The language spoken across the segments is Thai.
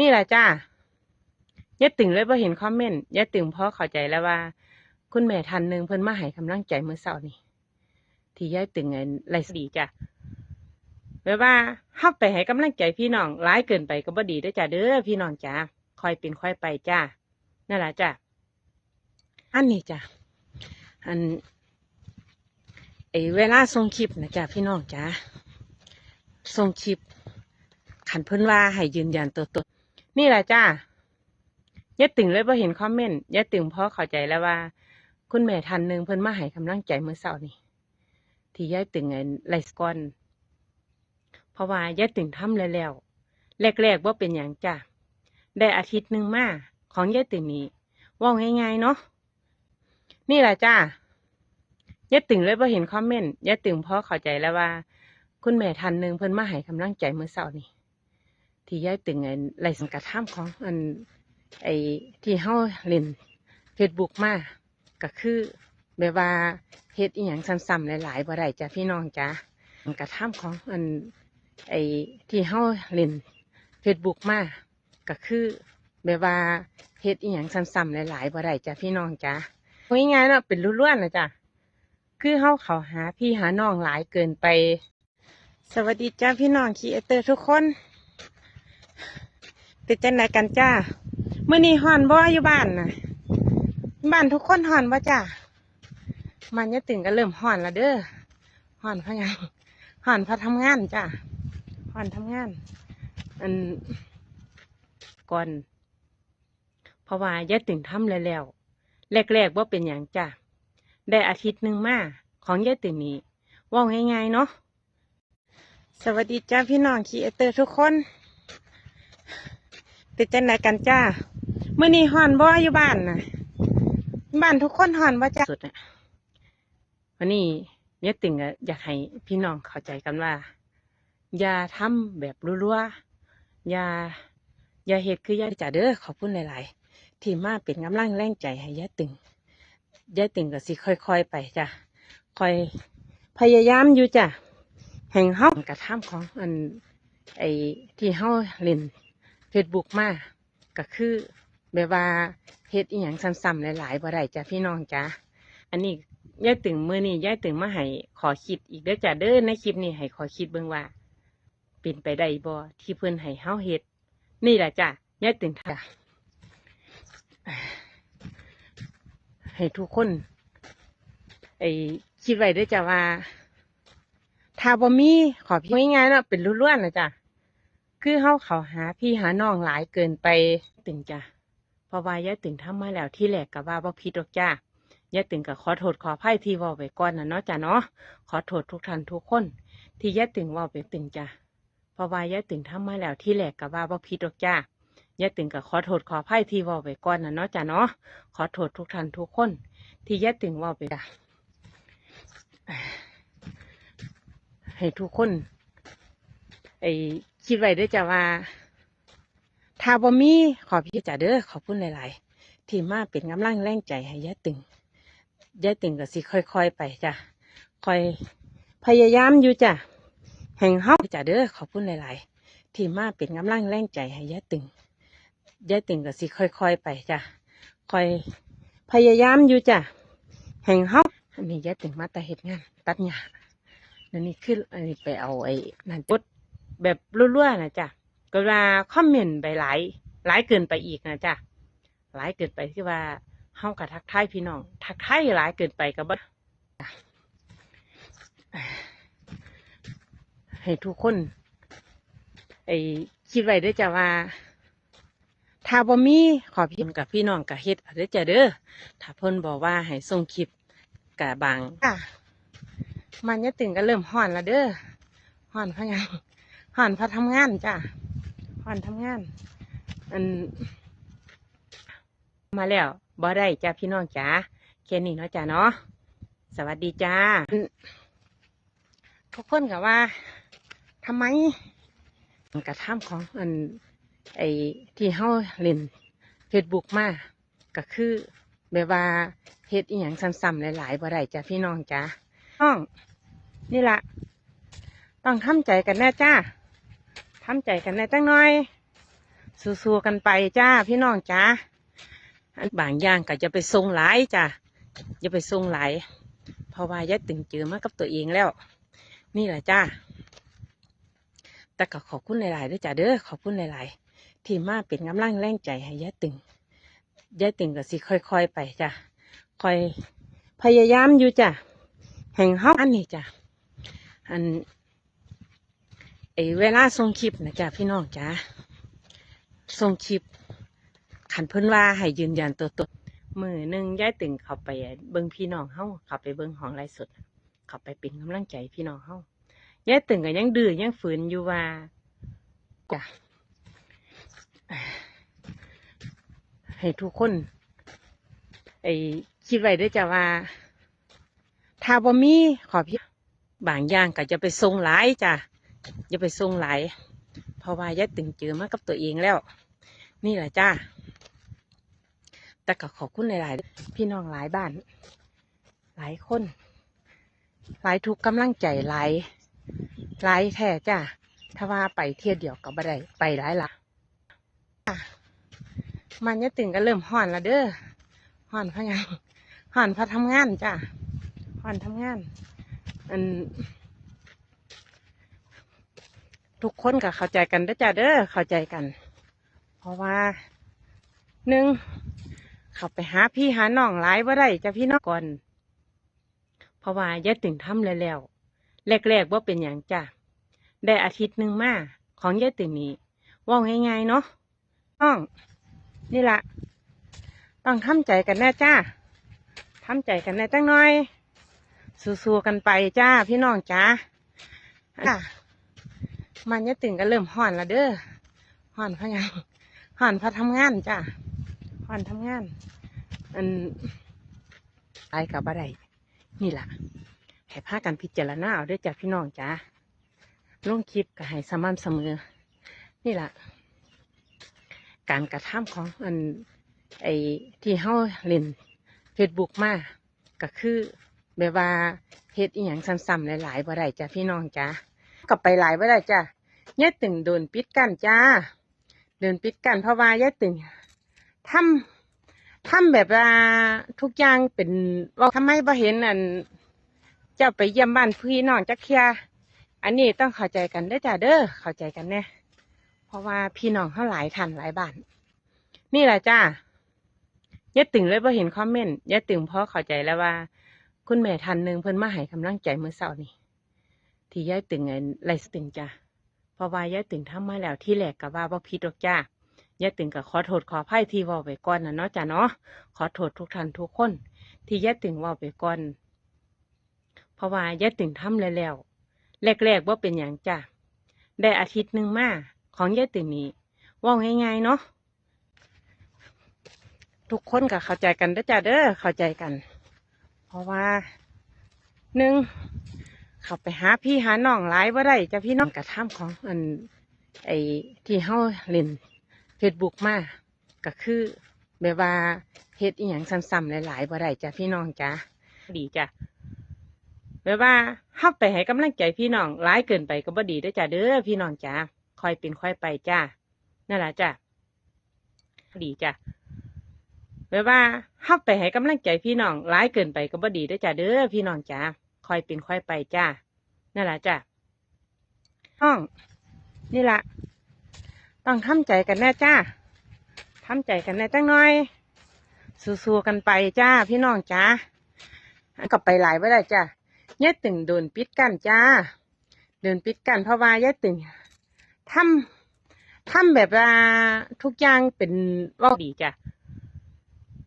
นี่แหละจ้ายายตึงเลยพอเห็นคอมเมนต์ยายตึงพอเข้าใจแล้วว่า คุณแม่ท่านหนึ่งเพิ่นมาให้กำลังใจเมื่อเช้านี่ที่ยายตึงไอ้ไรสดีจ้ะแบบว่าเฮาไปให้กำลังใจพี่น้องร้ายเกินไปก็บ่ดีด้อจ้ะเด้อพี่น้องจ้าคอยเป็นคอยไปจ้านั่นแหละจ้ะอันนี้จ้ะอันไอเวลาส่งคลิปนะจ้ะพี่น้องจ้าส่งคลิปขันเพิ่นว่าให้ยืนยันตัวตน นี่แหละจ้ายายตึงเลยพอเห็นคอมเมนต์ยายตึงพอเข้าใจแล้วว่า คุณแม่ท่านหนึ่งเพิ่นมาให้กำลังใจเมื่อเช้านี่ที่ยายตึงไอ้ไลฟ์ก่อนเพราะว่ายายตึงทำแล้วแล้วแรกๆว่าเป็นอย่างจ้ะได้อาทิตย์หนึ่งมาของยายตึงนี้ว่าง่ายๆเนาะนี่แหละจ้ายายตึงเลยพอเห็นคอมเมนต์ยายตึงพอเข้าใจแล้วว่า คุณแม่ท่านหนึ่งเพิ่นมาให้กำลังใจเมื่อเช้านี่ ที่ยายตึงไอ้ไลฟ์กระทำของอันไอ้ที่เฮาเล่นเฟซบุ๊กมาก็คือแบบว่าเฮ็ดอีหยังซ้ำๆหลายๆบ่ได้จ้ะพี่น้องจ้ะมันกระทำของอันไอ้ที่เฮาเล่นเฟซบุ๊กมาก็คือแบบว่าเฮ็ดอีหยังซ้ำๆหลายๆบ่ได้จ้ะพี่น้องจ้ะง่ายๆเนาะเป็นล้วนๆนะจ้ะคือเฮาเขาหาพี่หาน้องหลายเกินไป สวัสดีจ้าพี่น้องคีเอเตอร์ทุกคน ติดจังไหนกันจ้ามื่อนี้หอนบ่อยู่บ้านนะบ้านทุกคนหอนบ่จ้ามันจะตื่นก็เริ่มหอนล้วเด้อหอนเพราะหยังหอนเพราะทำงานจ้าหอนทำงานอันก่อนเพราะว่ายายตึงทำแล้วแล้วแรกๆว่าเป็นอย่างจ้าได้อาทิตย์หนึ่งมาของยายตึงนี้ว่าง่ายๆเนาะสวัสดีจ้าพี่น้องคีเอเตอร์ทุกคน ติดจังไหนกันจ้ามื่อนี้หอนบ่อยู่บ้านนะบ้านทุกคนหอนบ่จ้าสุดน่ะวันนี้เนี่ยตึงอะอยากให้พี่น้องเข้าใจกันว่า อย่าทำแบบรัวๆอย่าอย่าเหตุคือย่าจ่าเด้อขอบคุณหลาย ๆ ที่มาเป็นกำลังแรงใจให้ยาตึงยาตึงก็สิค่อย ๆ ไปจ้ะคอยพยายามอยู่จ้ะแห่งเฮากระทำของอันไอ้ที่เฮาเล่น เฟซบุ๊กมาก็คือแบบว่าเฮ็ดอีหยังซ้ำๆหลายๆบ่ได้จ้ะพี่น้องจ้ะอันนี้ย่ายตึงมือนี้ยายตึงมาให้ขอคิดอีกเด้อจ้ะเด้อในคลิปนี้ให้ขอคิดเบิ่งว่าเป็นไปได้บ่ที่เพิ่นให้เฮาเฮ็ดนี่แหละจ้ะย่ายตึงจ้ะให้ทุกคน ไอ้คิดไว้เด้อจ้ะว่า ถ้าบ่มีขอพี่ง่ายๆเนาะเป็นล้วนๆนะจ้ะ คือเฮาเขาหาพี่หาน้องหลายเกินไปตึงจ้ะเพราะว่ายายตึงทำมาแล้วที่แรกก็ว่าบ่ผิดดอกจ้ายายตึงก็ขอโทษขออภัยที่ว้าไปก่อนนะเนาะจ้ะเนาะขอโทษทุกท่านทุกคน ที่ยายตึงว้าไปตึงจ้ะเพราะว่ายายตึงทำมาแล้วที่แรกก็ว่าบ่ผิดดอกจ้ายายตึงก็ขอโทษขออภัยที่ว้าไปก่อนนะเนาะจ้ะเนาะขอโทษทุกท่านทุกคน ที่ยายตึงว้าไปจ้ะให้ทุกคนไอ คิดไว้ด้วยจ้ะว่าถ้าบ่มีขอพี่จ้ะเด้อขอบคุณหลาย ๆ ที่มาเป็นกำลังแรงใจให้ยายตึงยายตึงก็สิค่อย ๆ ไปจ้ะคอยพยายามอยู่จ้ะแห่งเฮาจ้ะเด้อขอบคุณหลาย ๆ ที่มาเป็นกำลังแรงใจให้ยายตึงยายตึงก็สิค่อย ๆ ไปจ้ะคอยพยายามอยู่จ้ะแห่งเฮาอันนี้ยายตึงมาแต่เฮ็ดงาน ตัดหญ้านั่นนี่คืออันนี้ไปเอาไอ้นั่นปด แบบรั่วๆนะจ๊ะก็ว่าคอมเมนต์ไปหลายหลายเกินไปอีกนะจ๊ะหลายเกินไปที่ว่าเฮากับทักทายพี่น้อง ทักทายหลายเกินไปกับบ่ให้ทุกคน ไอ้คิดไว้ด้วยจ้ะว่า ถ้าบ่มีขอพี่กับพี่น้องกับเฮ็ดเอาด้อจ้ะเด้อถ้าเพิ่นบอกว่าให้ส่งคลิปกับบางอะมันจะตึงก็เริ่มห่อนแล้วเด้อห่อนพราะยัง ห่อนพอทำงานจ้ะห่อนทำงาน อัน มาแล้วบ่ได้จ้าพี่น้องจ๋าแค่นี้เนาะจ้าเนาะสวัสดีจ้าทุกคนกับว่าทำไมกระทำของอันไอที่เฮาเล่นเฟซบุ๊กมาก็คือแบบว่าเฮ็ดอีหยังซ้ำๆหลายๆบ่ได้จ้าพี่น้องจ้าน้อง นี่ละต้องทำใจกันแน่จ้า ทำใจกันแน่จังน่อย สู้ๆกันไปจ้าพี่น้องจ้าอันบางอย่างก็จะไปทรงหลายจ้าอย่าไปทรงหลายเพราะว่ายายตึงเจอมากับตัวเองแล้ว นี่แหละจ้าแต่ก็ขอบคุณหลายๆด้วยจ้าเด้อขอบคุณหลายๆ ที่มาเป็นกำลังแรงใจให้ยายตึงยายตึงก็สิค่อยๆไปจ้ะคอยพยายามอยู่จ้ะแห่งเฮาอันนี้จ้ะอัน เวลาส่งคลิปนะจ้ะพี่น้องจ้าส่งคลิปขันเพิ่นว่าให้ยืนยันตัวตนมือหนึ่งย้ายตึงเขาไปเบิ่งพี่น้องเฮาเขาไปเบิ่งของไลฟ์สดเขาไปเป็นกำลังใจพี่น้องเฮาย้ายตึงก็ยังดื้อยังฝืนอยู่ว่าจ้ะให้ทุกคน ไอ้คิดไว้ด้วยจ้ะว่า ถ้าบ่มีขอพี่บางอย่างก็จะไปทรงหลายจ้ะ อย่าไปทรงหลายเพราะว่ายายตึงเจอมากับตัวเองแล้ว นี่แหละจ้าแต่ก็ขอบคุณหลาย ๆ พี่น้องหลายบ้าน หลายคน หลายทุกกำลังใจหลายหลายแท้จ้าถ้าว่าไปเที่ยวเดียวก็บ่ได้ไปหลายละจ้ะมันยะตึงก็เริ่มห่อนละเด้อห่อนเพราะหยังห่อนเพราะทำงานจ้าห่อนทำงานอัน ทุกคนก็เข้าใจกันเด้อจ้าเด้อเข้าใจกัน เพราะว่าหนึ่งเขาไปหาพี่หาน้องหลายว่าได้จะพี่น้องก่อน เพราะว่ายายตึงทำแล้วแล้วแรกๆว่าเป็นอย่างจ้ะได้อาทิตย์หนึ่งมาของยายตึงนี้ว่าง่ายๆเนาะน้องนี่ละต้องทำใจกันแน่จ้าทำใจกันแน่จังน่อยสู้ๆกันไปจ้าพี่น้องจ้าอะ มันยายตึงก็เริ่มห่อนละเด้อห่อนพะยังห่อนพราะทำงานจ้ะห่อนทำงานอันไปกับอะไรนี่ล่ะให้พากันพิจารณาเอาด้วยจ้ะพี่น้องจ้าลงคลิปก็ให้สม่ำเสมอ นี่ล่ะการกระทำของอันไอที่เฮาเล่นเฟซบุ๊กมาก็คือแบบว่าเฮ็ดอีหยังซ้ำๆหลายๆบ่ได้จ้ะพี่น้องจ้า ก็ไปหลายบ่ได้จ้ะเนี่ยตึงโดนปิดกันจ้าเดินปิดกันเพราะว่ายายตึงทำทำแบบว่าทุกอย่างเป็นว่าทำไมบ่เห็นอันเจ้าไปเยี่ยมบ้านพี่น้องจักเคียอันนี้ต้องเข้าใจกันเด้จ้าเด้อเข้าใจกันแน่เพราะว่าพี่น้องเขาหลายท่านหลายบ้านนี่แหละจ้ายายตึงเลยพอเห็นคอมเมนต์ยายตึงพอเข้าใจแล้วว่า คุณแม่ท่านหนึ่งเพิ่นมาให้กำลังใจเมื่อเช้านี่ ที่ย้ายตึงไงไลฟ์ตึงจ้าเพราะว่าย้ายตึงทำมาแล้วที่แรกก็ว่าบ่ผิดหรอกจ้าย้ายตึงก็ขอโทษขออภัยที่ว่าไปก่อนนะเนาะจ้าเนาะขอโทษทุกท่านทุกคน ที่ย้ายตึงว่าไปก่อน เพราะว่าย้ายตึงทำแล้วแล้ว แรกๆว่าเป็นอย่างจ้าได้อาทิตย์หนึ่งมาของย้ายตึงนี้ว่าง่ายๆเนาะทุกคนก็เข้าใจกันด้จ้าเด้อเข้าใจกัน เพราะว่าหนึ่ง เขาไปหาพี่หาน้องหลายว่าได้จะพี่น้องกระทำของอันไอ้ที่เฮาเล่นเฟซบุ๊กมาก็คือแบบว่าเฮ็ดอีหยังซ้ำๆหลายๆบ่ได้จ้ะพี่น้องจ้ะดีจ้ะแบบว่าเฮาไปให้กำลังใจพี่น้องหลายเกินไปก็บ่ดีเด้อจ้ะเด้อพี่น้องจ้ะคอยเป็นคอยไปจ้ะนั่นแหละจ้ะดีจ้ะแบบว่าเฮาไปให้กำลังใจพี่น้องหลายเกินไปก็บ่ดีเด้อจ้ะเด้อพี่น้องจ้ะ คอยเป็นคอยไปจ้านั่นแหละจ้ะห้อง นี่ละต้องทำใจกันแน่จ้าทำใจกันแน่จังน่อยสู้ๆกันไปจ้าพี่น้องจ้าก็ไปหลายไว้ได้จ้าย่าตึงโดนปิดกันจ้าเดินปิดกันเพราะว่าย่าตึงทำทำแบบว่าทุกอย่างเป็นว่าดีจ้ะ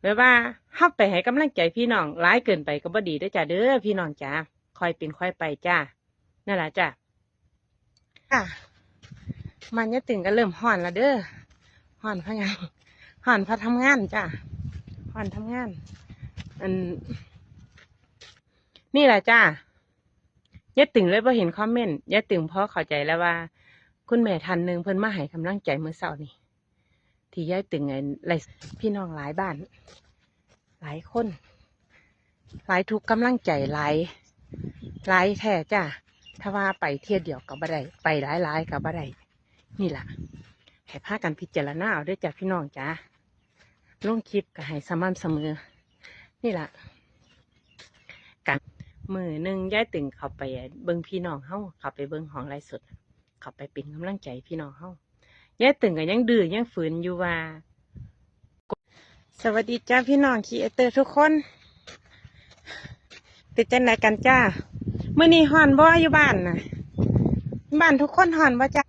แบบว่าเฮาไปให้กำลังใจพี่น้องหลายเกินไปก็บ่ดีด้อจ้าเด้อพี่น้องจ้าคอยเป็นคอยไปจ้านั่นแหละจ้าอะ มันยะตึงก็เริ่มห่อนละเด้อห่อนเพะหยังห่อนเพะทำงานจ้าห่อนทำงานอันนี่แหละจ้ายะตึงเลยพอเห็นคอมเมนต์ยะตึงพอเข้าใจแล้วว่า คุณแม่ท่านหนึ่งเพิ่นมาให้กำลังใจเมื่อเช้านี่ ที่ย้ายตึงไงไลฟ์พี่น้องหลายบ้าน หลายคน หลายทุกกำลังใจหลายหลายแท้จ้ะถ้าว่าไปเที่ยวเดียวกับบ่ได้ไปหลายหลายกับบ่ได้นี่ล่ะให้พากันพิจารณาเอาด้วยจ้ะพี่น้องจ้าลงคลิปก็ให้สม่ำเสมอ นี่ล่ะกันมือหนึ่งย้ายตึงเขาไปเบิ่งพี่น้องเฮาเขาไปเบิ่งของไรสดเขาไปเป็นกำลังใจพี่น้องเฮา ย้ายตึงก็ยังดื้อยังฝืนอยู่ว่า สวัสดีจ้าพี่น้องคีเอเตอร์ทุกคนเป็นจังไดกันจ้าเมื่อนี้ฮอนบ่อยู่บ้านนะบ้านทุกคนฮอนบ่จ้า